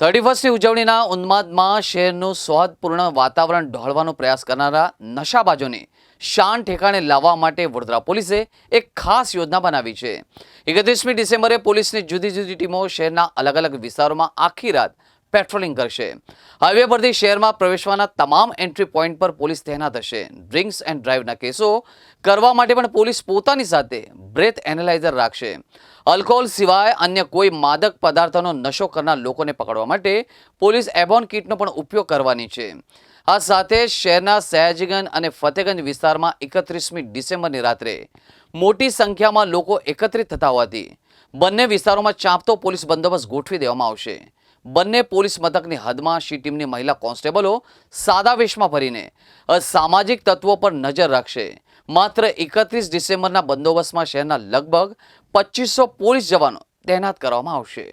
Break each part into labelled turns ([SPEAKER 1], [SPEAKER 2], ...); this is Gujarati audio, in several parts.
[SPEAKER 1] થર્ટી ફર્સ્ટની ઉજવણીના ઉન્માદમાં શહેરનું સ્વાદપૂર્ણ વાતાવરણ ઢોળવાનો પ્રયાસ કરનારા નશાબાજોને શાન ઠેકાણે લાવવા માટે વડોદરા પોલીસે એક ખાસ યોજના બનાવી છે. એકત્રીસમી ડિસેમ્બરે પોલીસની જુદી જુદી ટીમો શહેરના અલગ અલગ વિસ્તારોમાં આખી રાત પેટ્રોલિંગ કરશે. હાઈવે પરથી શહેરમાં પ્રવેશવાના તમામ એન્ટ્રી પોઈન્ટ પર પોલીસ તૈનાત હશે. ડ્રિંક્સ એન્ડ ડ્રાઈવના કેસો કરવા માટે પણ પોલીસ પોતાની સાથે બ્રેથ એનાલાઇઝર રાખશે. આલ્કોહોલ સિવાય અન્ય કોઈ માદક પદાર્થોનો નશો કરનાર લોકોને પકડવા માટે પોલીસ એબોન કિટનો પણ ઉપયોગ કરવાની છે. આ સાથે શહેરના સયાજીગંજ અને ફતેગંજ વિસ્તારમાં એકત્રીસમી ડિસેમ્બરની રાત્રે મોટી સંખ્યામાં લોકો એકત્રિત થતા હોવાથી બંને વિસ્તારોમાં ચાંપતો પોલીસ બંદોબસ્ત ગોઠવી દેવામાં આવશે. બંને પોલીસ મથકની હદમાં શી ટીમની મહિલા કોન્સ્ટેબલો સાદા વેશમાં ભરીને અસામાજિક તત્વો પર નજર રાખશે. માત્ર એકત્રીસ ડિસેમ્બરના બંદોબસ્તમાં શહેરના લગભગ પચીસો પોલીસ જવાનો તૈનાત કરવામાં આવશે.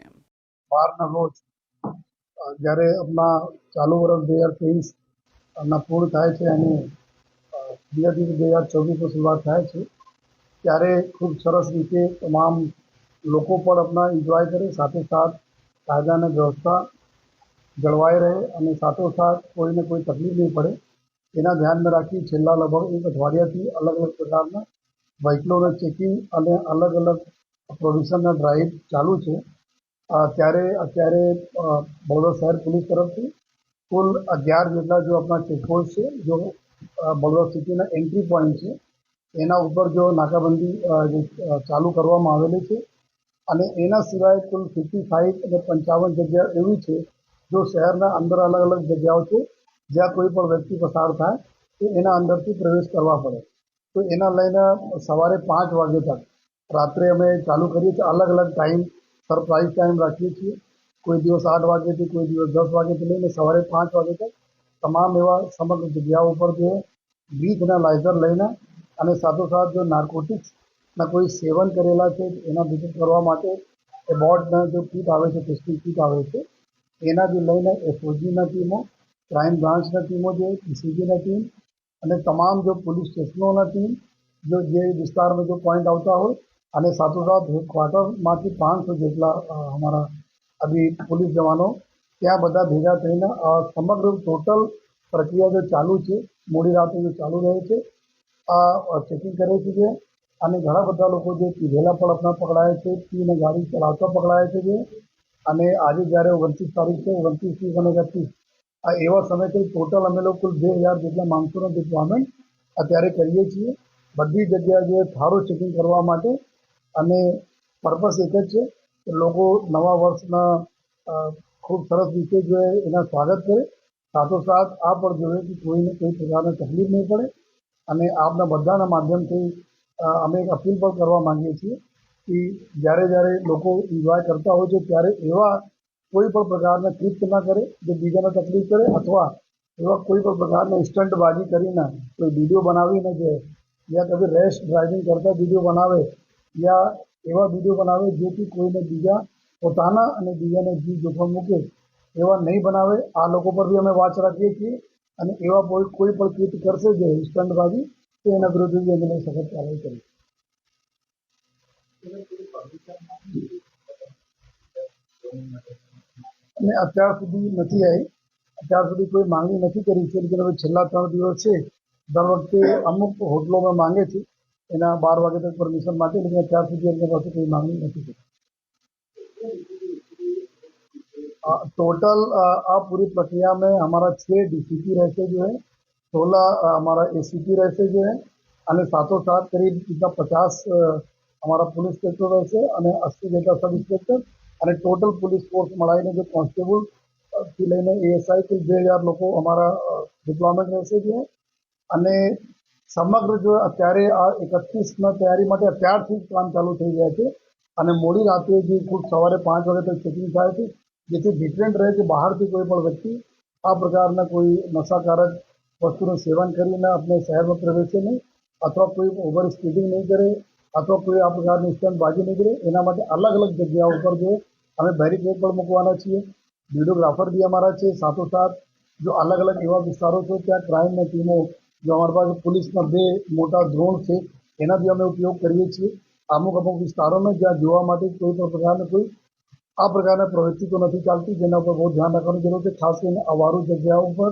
[SPEAKER 2] બારના રોજ જ્યારે આપણા ચાલુ વર્ષ બે હજાર ત્રેવીસ પૂર્ણ થાય છે અને બીજા બે હજાર ચોવીસની શરૂઆત થાય છે, ત્યારે ખૂબ સરસ રીતે તમામ લોકો પણ આપણા એન્જોય કરે, સાથે સાથ કાયદા અને વ્યવસ્થા જળવાઈ રહે અને સાથોસાથ કોઈને કોઈ તકલીફ નહીં પડે, એના ધ્યાનમાં રાખી છેલ્લા લગભગ એક અઠવાડિયાથી અલગ અલગ પ્રકારના વ્હીકલોના ચેકિંગ અને અલગ અલગ પ્રોવિઝનના ડ્રાઈવ ચાલુ છે. ત્યારે અત્યારે બરોડા શહેર પોલીસ તરફથી કુલ અગિયાર જેટલા જો આપણા ચેકપોસ્ટ છે, જો બરોડા સિટીના એન્ટ્રી પોઈન્ટ છે, એના ઉપર જો નાકાબંધી ચાલુ કરવામાં આવેલી છે અને એના સિવાય કુલ ફિફ્ટી ફાઇવ અને પંચાવન જગ્યા એવી છે, જો શહેરના અંદર અલગ અલગ જગ્યાઓ છે, જ્યાં કોઈ પણ વ્યક્તિ પસાર થાય, તો એના અંદરથી પ્રવેશ કરવા પડે. તો એના લઈને સવારે પાંચ વાગે તક. રાત્રે અમે ચાલુ કરીએ છીએ, અલગ અલગ ટાઈમ સરપ્રાઇઝ ટાઈમ રાખીએ છીએ. કોઈ દિવસ આઠ વાગ્યાથી કોઈ દિવસ દસ વાગ્યાથી લઈને સવારે પાંચ વાગે તક. તમામ એવા સમગ્ર જગ્યાઓ ઉપર જે બ્રીથ લાઇઝર લઈને અને સાથોસાથ જો નાર્કોટિક્સના કોઈ સેવન કરેલા છે એના વિઝિટ કરવા માટે એ બોર્ડના જો કીટ આવે છે, ટેસ્ટિંગ કીટ આવે છે એનાથી લઈને એસઓજીના ટીમો, ક્રાઇમ બ્રાન્ચના ટીમો છે પીસીબીના ટીમ અને તમામ જો પોલીસ સ્ટેશનોના ટીમ જો જે વિસ્તારમાં જો પોઈન્ટ આવતા હોય અને સાથોસાથ હેડક્વાર્ટરમાંથી પાંચસો જેટલા અમારા અભી પોલીસ જવાનો, ત્યાં બધા ભેગા થઈને સમગ્ર ટોટલ પ્રક્રિયા જો ચાલુ છે, મોડી રાતે જો ચાલુ રહે છે, આ ચેકિંગ કરે છે જે અને ઘણા બધા લોકો જે પીધેલા પણ પકડાય છે પીને ગાડી ચલાવતા પકડાય છે અને આજે જ્યારે ઓગણત્રીસ તારીખ છે, ઓગણત્રીસ ત્રીસ અને એકત્રીસ, આ એવા સમયથી ટોટલ અમે લોકો બે હજાર જેટલા માણસોનું ડિપ્લોયમેન્ટ અત્યારે કરીએ છીએ. બધી જગ્યાએ થારો ચેકિંગ કરવા માટે અને પર્પસ એક જ છે કે લોકો નવા વર્ષના ખૂબ સરસ રીતે જો એના સ્વાગત કરે. સાથોસાથ આ પણ જોઈએ કે કોઈને કોઈ પ્રકારની તકલીફ નહીં પડે અને આપના બધાના માધ્યમથી અમે એક અપીલ પણ કરવા માંગીએ છીએ કે જ્યારે જ્યારે લોકો એન્જોય કરતા હોય છે, ત્યારે એવા કોઈ પણ પ્રકારના કૃત્ય ના કરે, જે બીજાને તકલીફ કરે અથવા એવા કોઈ પણ પ્રકારના સ્ટંટબાજી કરીને કોઈ વીડિયો બનાવીને જે યા કભી રેશ ડ્રાઇવિંગ કરતા વીડિયો બનાવે, યા એવા વીડિયો બનાવે જેથી કોઈને બીજા પોતાના અને બીજાને જીવ જોખમ મૂકે, એવા નહીં બનાવે. આ લોકો પર બી અમે વાચ રાખીએ છીએ અને એવા કોઈ કોઈ પણ કૃત્ય કરશે જે સ્ટંટબાજી તો એના વિરુદ્ધ બી અમે સખત કાર્યવાહી કરીશું અને અત્યાર સુધી નથી આવી અત્યાર સુધી કોઈ માંગણી નથી કરી છે લેકિન હવે છેલ્લા ત્રણ દિવસ છે દર વખતે અમુક હોટલોમાં માંગે છે એના બાર વાગે તક પરમિશન માટે લેકિન અત્યાર સુધી એમની પાસે કોઈ માંગણી નથી કરી टोटल આ પૂરી प्रक्रिया में हमारा छः डीसीपी रहते जो है સોલા અમારા એસીપી રહેશે જે, અને સાથોસાથ કરીબ બીજા પચાસ અમારા પોલીસ સ્ટેશન રહેશે અને અસ્સી જેટલા સબ ઇન્સ્પેક્ટર અને ટોટલ પોલીસ ફોર્સ મળાવીને જે કોન્સ્ટેબલથી લઈને એએસઆઈ કુલ બે હજાર લોકો અમારા ડિપ્લોયમેન્ટ રહેશે છે અને સમગ્ર જો અત્યારે આ એકત્રીસના તૈયારી માટે અત્યારથી જ કામ ચાલુ થઈ ગયા છે. અને મોડી રાત્રે જે ખૂબ સવારે પાંચ વાગે તો ચેકિંગ થાય છે. જેથી ડિટેન્ટ રહે છે બહારથી કોઈ પણ વ્યક્તિ. આ પ્રકારના કોઈ નશાકારક વસ્તુનું સેવન કરીને આપણે શહેરમાં પ્રવેશે નહીં, અથવા કોઈ ઓવર સ્પીડિંગ નહીં કરે, અથવા કોઈ આ પ્રકારની સ્ટંટબાજી નહીં કરે, એના માટે અલગ અલગ જગ્યાઓ ઉપર જો અમે બેરિકેડ પણ મૂકવાના છીએ. વિડીયોગ્રાફર બી અમારા છે, સાથોસાથ જો અલગ અલગ એવા વિસ્તારો છે ત્યાં ક્રાઇમની ટીમો જો અમારી પાસે પોલીસના બે મોટા ડ્રોન છે, એના બી અમે ઉપયોગ કરીએ છીએ. અમુક અમુક વિસ્તારોમાં જ્યાં જોવા માટે કોઈ પણ પ્રકારનું કોઈ આ પ્રકારની પ્રવૃત્તિ તો નથી ચાલતી, જેના ઉપર બહુ ધ્યાન રાખવાની જરૂર છે, ખાસ કરીને અવારું જગ્યાઓ ઉપર.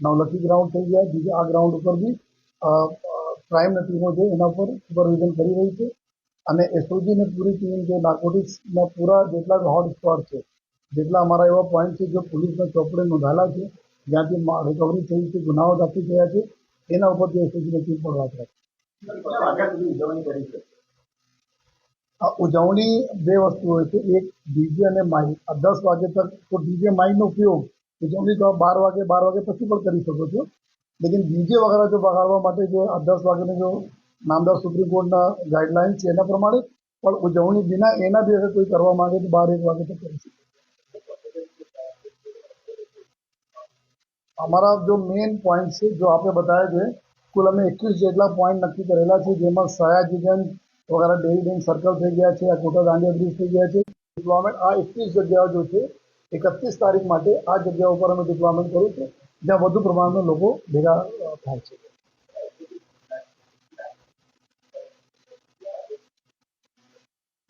[SPEAKER 2] નવલખી ગ્રાઉન્ડ થઈ ગયા, બીજા આ ગ્રાઉન્ડ ઉપર બી ક્રાઇમની ટીમો છે એના ઉપર સુપરવિઝન કરી રહી છે. અને એસઓજીની પૂરી ટીમ જે નાર્કોટિક્સના પૂરા જેટલા હોટ સ્પોટ છે, જેટલા અમારા એવા પોઈન્ટ છે જે પોલીસના ચોપડે નોંધાયેલા છે, જ્યાંથી રિકવરી થઈ છે, ગુનાઓ દાખલ થયા છે, એના ઉપરથી એસઓજીની ટીમ પણ વાત રાખી. આ ઉજવણી બે વસ્તુ હોય છે, એક ડીજે અને માઇક દસ વાગે તક તો ડીજે માઇકનો ઉપયોગ ઉજવણી તો બાર વાગે બાર વાગે પછી પણ કરી શકો છો. લેકિન બીજે વગેરે જો વગાડવા માટે જો દસ વાગ્યાનો જો નામદાર સુપ્રીમ કોર્ટના ગાઈડલાઇન છે એના પ્રમાણે પણ ઉજવણી વિના એના અગર કોઈ કરવા માંગે તો બાર એક વાગે તો કરી શકે. અમારા જો મેઇન પોઈન્ટ છે, જો આપણે બતાવ્યા છે, કુલ અમે એકવીસ જેટલા પોઈન્ટ નક્કી કરેલા છે, જેમાં સયાજીગંજ વગેરે ડેરી બેંક સર્કલ થઈ ગયા છે, આ કોટા દાંડિયા બ્રિજ થઈ ગયા છે. આ એકવીસ જગ્યાઓ જો છે એકત્રીસ તારીખ માટે આ જગ્યા ઉપર અમે ડિપ્લોયમેન્ટ કર્યું છે જ્યાં વધુ પ્રમાણમાં લોકો ભેગા અ, થાય છે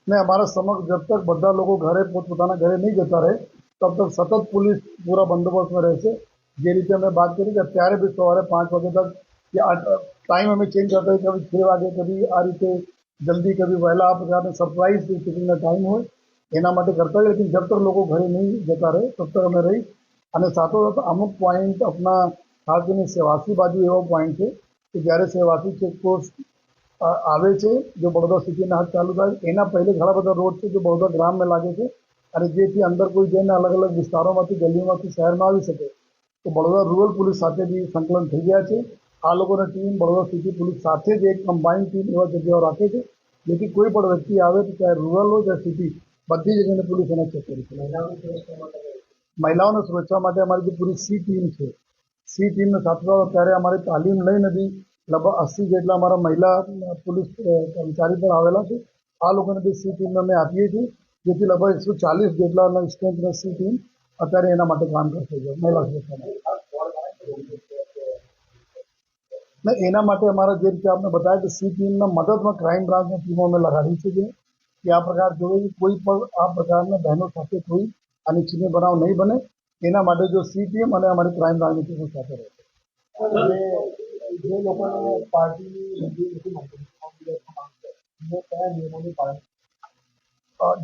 [SPEAKER 2] ને અમારા સમક્ષ જબ તક બધા લોકો ઘરે પોતપોતાના ઘરે નહીં જતા રહે તબ તક સતત પોલીસ પૂરા બંદોબસ્તમાં રહેશે જે રીતે અમે વાત કરી કે અત્યારે બી સવારે પાંચ વાગે તક કે આ ટાઈમ અમે ચેન્જ કરતા હોય કભી છ વાગે કભી આ રીતે જલ્દી કભી વહેલા આ પ્રકારને સરપ્રાઇઝ ચેકિંગના ટાઈમ હોય એના માટે કરતા હોય લેકિન જબ તક લોકો ઘરે નહીં જતા રહે તબ તક અમે રહી અને સાથો સાથોસાથ અમુક પોઈન્ટ આપણા ખાસ કરીને સેવાસી બાજુ એવો પોઈન્ટ છે કે જ્યારે સેવાસી ચેકપોસ્ટ આવે છે, જો બડોદરા સિટીના હાથ ચાલુ થાય, એના પહેલે ઘણા બધા રોડ છે જે બડોદરા ગ્રામમાં લાગે છે અને જેથી અંદર કોઈ જઈને અલગ અલગ વિસ્તારોમાંથી, ગલીઓમાંથી, શહેરમાં આવી શકે. તો બડોદરા રૂરલ પોલીસ સાથે બી સંકલન થઈ ગયા છે. આ લોકોની ટીમ બડોદરા સિટી પોલીસ સાથે જ એક કમ્બાઇન્ડ ટીમ એવા જગ્યાઓ રાખે છે. જેથી કોઈ પણ વ્યક્તિ આવે તો ચાહે રૂરલ હોય, ચાહે સિટી બધી જગ્યાએ પોલીસ એને ચેક કરી શકે
[SPEAKER 3] મહિલાઓની સુરક્ષા માટે
[SPEAKER 2] અમારી જે પૂરી સી ટીમ છે સી ટીમને સાથે ત્યારે અમારી તાલીમ લઈને બી લગભગ અસી જેટલા અમારા મહિલા પોલીસ કર્મચારી પણ આવેલા છે. આ લોકોને બી સી ટીમને અમે આપીએ છીએ, જેથી લગભગ એકસો ચાલીસ જેટલા સ્ટ્રેન્થની સી ટીમ અત્યારે એના માટે કામ કરશે છે, મહિલા સુરક્ષા માટે. એના માટે અમારા જે રીતે આપણે બતાવ્યા કે સી ટીમના મદદમાં ક્રાઇમ બ્રાન્ચની ટીમો અમે લગાડી છે કે આ પ્રકાર જો કોઈ પણ આ પ્રકારના બહેનો સાથે કોઈ અનિચ્છનીય બનાવ નહીં બને. એના માટે જો સીપીએમ અને અમારી ક્રાઇમ બ્રાન્ચની ટીમો સાથે રહે
[SPEAKER 3] જે લોકોને પાર્ટીની પાલન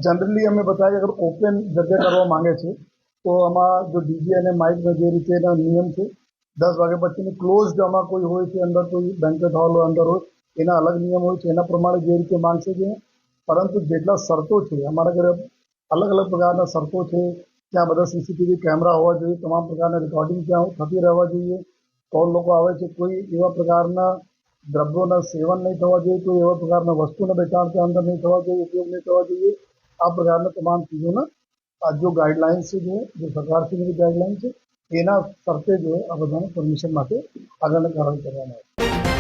[SPEAKER 2] જનરલી અમે બતાવીએ અગર ઓપન જગ્યા કરવા માંગે છે તો આમાં જો ડીજે અને માઇકનો જે રીતેના નિયમ છે દસ વાગ્યા પછીની ક્લોઝડ આમાં કોઈ હોય છે અંદર કોઈ બેન્કેટ હોલ અંદર હોય એના અલગ નિયમ હોય છે એના પ્રમાણે જે રીતે માંગશે છે પરંતુ જેટલા શરતો છે અમારા ઘરે અલગ અલગ પ્રકારના શરતો છે ત્યાં બધા સીસીટીવી કેમેરા હોવા જોઈએ તમામ પ્રકારના રેકોર્ડિંગ ત્યાં થતી રહેવા જોઈએ કોણ લોકો આવે છે કોઈ એવા પ્રકારના દ્રવ્યોના સેવન નહીં થવા જોઈએ કોઈ એવા પ્રકારના વસ્તુના વેચાણ ત્યાં અંદર નહીં થવા જોઈએ ઉપયોગ નહીં થવા જોઈએ આ પ્રકારના તમામ ચીજોના આ જો ગાઈડલાઇન્સ છે જે જે સરકારશ્રીની ગાઈડલાઇન છે એના શરતે જો આ બધાને પરમિશન માટે આગળની કાર્યવાહી કરવામાં આવે